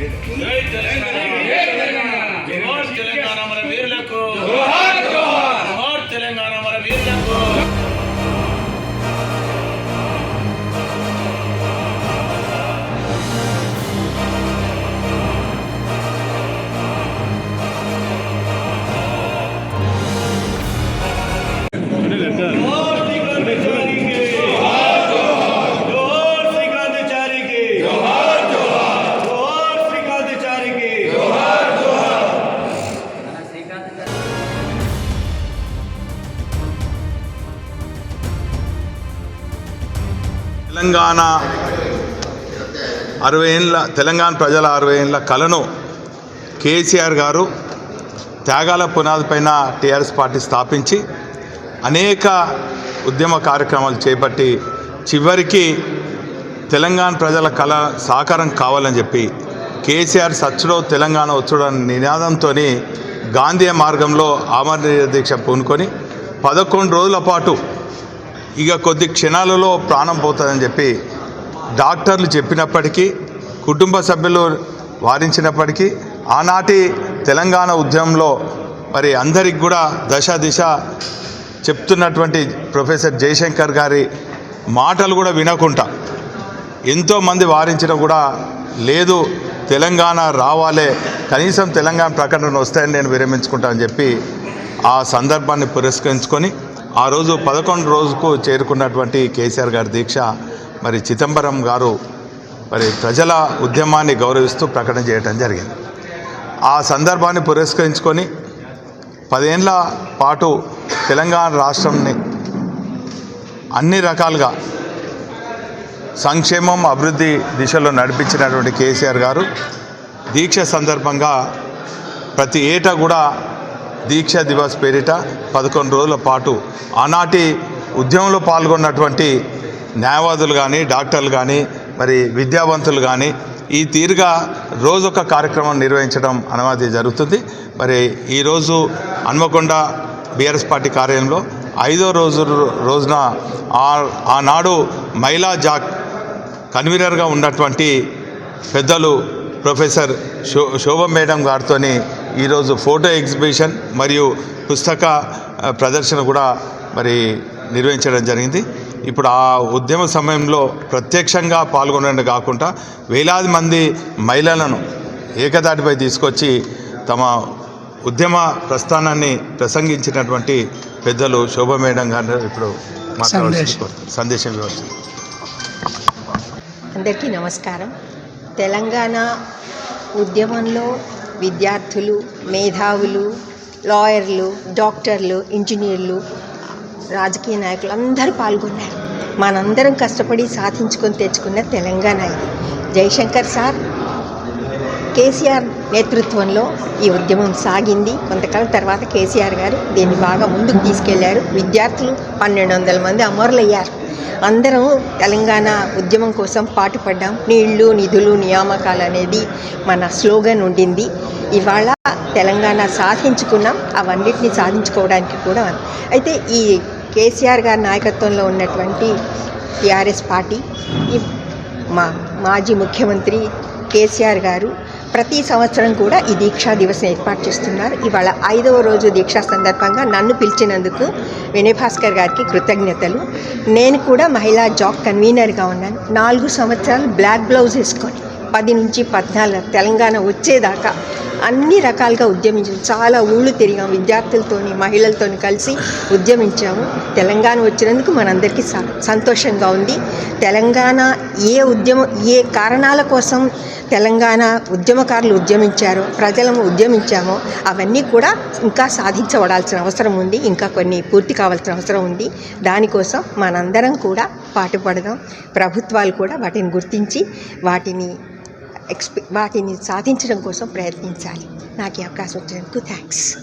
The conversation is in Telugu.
No, that. తెలంగాణ అరవై ఏళ్ళ తెలంగాణ ప్రజల అరవై ఏళ్ళ కలను కేసీఆర్ గారు త్యాగాల పునాది పైన టీఆర్ఎస్ పార్టీ స్థాపించి అనేక ఉద్యమ కార్యక్రమాలు చేపట్టి చివరికి తెలంగాణ ప్రజల కళ సాకారం కావాలని చెప్పి కేసీఆర్ సచ్చుడో తెలంగాణ వచ్చుడో అనే నినాదంతో గాంధీ మార్గంలో ఆమరణ దీక్ష పూనుకొని పదకొండు రోజుల పాటు ఇక కొద్ది క్షణాలలో ప్రాణం పోతుందని చెప్పి డాక్టర్లు చెప్పినప్పటికీ కుటుంబ సభ్యులు వారించినప్పటికీ ఆనాటి తెలంగాణ ఉద్యమంలో మరి అందరికి కూడా దశ దిశ చెప్తున్నటువంటి ప్రొఫెసర్ జయశంకర్ గారి మాటలు కూడా వినకుండా ఎంతోమంది వారించిన కూడా లేదు తెలంగాణ రావాలే కనీసం తెలంగాణ ప్రకటన వస్తాయని నేను విరమించుకుంటానని చెప్పి ఆ సందర్భాన్ని పురస్కరించుకొని ఆ రోజు పదకొండు రోజుకు చేరుకున్నటువంటి కేసీఆర్ గారి దీక్ష మరి చిదంబరం గారు మరి ప్రజల ఉద్యమాన్ని గౌరవిస్తూ ప్రకటన చేయడం జరిగింది. ఆ సందర్భాన్ని పురస్కరించుకొని పదేళ్ళ పాటు తెలంగాణ రాష్ట్రంని అన్ని రకాలుగా సంక్షేమం అభివృద్ధి దిశలో నడిపించినటువంటి కేసీఆర్ గారు దీక్ష సందర్భంగా ప్రతి ఏటా కూడా దీక్ష దివస్ పేరిట పదకొండు రోజుల పాటు ఆనాటి ఉద్యమంలో పాల్గొన్నటువంటి న్యాయవాదులు కానీ డాక్టర్లు కానీ మరి విద్యావంతులు కానీ ఈ తీరుగా రోజొక కార్యక్రమం నిర్వహించడం అనుమతి జరుగుతుంది. మరి ఈరోజు హన్మకొండ బీఆర్ఎస్ పార్టీ కార్యాలయంలో ఐదో రోజు రోజున ఆ- ఆనాడు మహిళా జాక్ కన్వీనర్గా ఉన్నటువంటి పెద్దలు ప్రొఫెసర్ శో శోభ మేడం గారితో ఈరోజు ఫోటో ఎగ్జిబిషన్ మరియు పుస్తక ప్రదర్శన కూడా మరి నిర్వహించడం జరిగింది. ఇప్పుడు ఆ ఉద్యమ సమయంలో ప్రత్యక్షంగా పాల్గొనడం కాకుండా వేలాది మంది మహిళలను ఏకదాటిపై తీసుకొచ్చి తమ ఉద్యమ ప్రస్థానాన్ని ప్రసంగించినటువంటి పెద్దలు శోభ మేడం గారు ఇప్పుడు మాట్లాడాల్సి సందేశం ఇవ్వచ్చు. అందరికీ నమస్కారం. తెలంగాణ ఉద్యమంలో విద్యార్థులు మేధావులు లాయర్లు డాక్టర్లు ఇంజనీర్లు రాజకీయ నాయకులు అందరూ పాల్గొన్నారు. మనందరం కష్టపడి సాధించుకొని తెచ్చుకున్న తెలంగాణ ఇది. జయశంకర్ సార్ కేసీఆర్ నేతృత్వంలో ఈ ఉద్యమం సాగింది. కొంతకాలం తర్వాత కేసీఆర్ గారు దీన్ని బాగా ముందుకు తీసుకెళ్ళారు. విద్యార్థులు పన్నెండు వందల మంది అమరులయ్యారు. అందరం తెలంగాణ ఉద్యమం కోసం పాటుపడ్డాం. నీళ్ళు నిధులు నియామకాలు అనేది మన స్లోగన్ ఉండింది. ఇవాళ తెలంగాణ సాధించుకున్నాం. అవన్నిటిని సాధించుకోవడానికి కూడా అయితే ఈ కేసీఆర్ గారి నాయకత్వంలో ఉన్నటువంటి టీఆర్ఎస్ పార్టీ ఈ మా మాజీ ముఖ్యమంత్రి కేసీఆర్ గారు ప్రతి సంవత్సరం కూడా ఈ దీక్షా దివస్ ఏర్పాటు చేస్తున్నారు. ఇవాళ ఐదవ రోజు దీక్షా సందర్భంగా నన్ను పిలిచినందుకు వినయభాస్కర్ గారికి కృతజ్ఞతలు. నేను కూడా మహిళా జాబ్ కన్వీనర్గా ఉన్నాను. నాలుగు సంవత్సరాలు బ్లాక్ బ్లౌజ్ వేసుకొని పది నుంచి పద్నాలుగు తెలంగాణ వచ్చేదాకా అన్ని రకాలుగా ఉద్యమించాము చాలా ఊళ్ళు తిరిగాం. విద్యార్థులతోని మహిళలతోని కలిసి ఉద్యమించాము. తెలంగాణ వచ్చినందుకు మనందరికీ స- సంతోషంగా ఉంది. తెలంగాణ ఏ ఉద్యమం ఏ కారణాల కోసం తెలంగాణ ఉద్యమకారులు ఉద్యమించారు ప్రజలము ఉద్యమించామో. అవన్నీ కూడా ఇంకా సాధించబడాల్సిన అవసరం ఉంది. ఇంకా కొన్ని పూర్తి కావాల్సిన అవసరం ఉంది. దానికోసం మనందరం కూడా పాటుపడదాం. ప్రభుత్వాలు కూడా వాటిని గుర్తించి వాటిని ఎక్స్పె వాటిని సాధించడం కోసం ప్రయత్నించాలి. నాకు ఈ అవకాశం వచ్చినందుకు థ్యాంక్స్.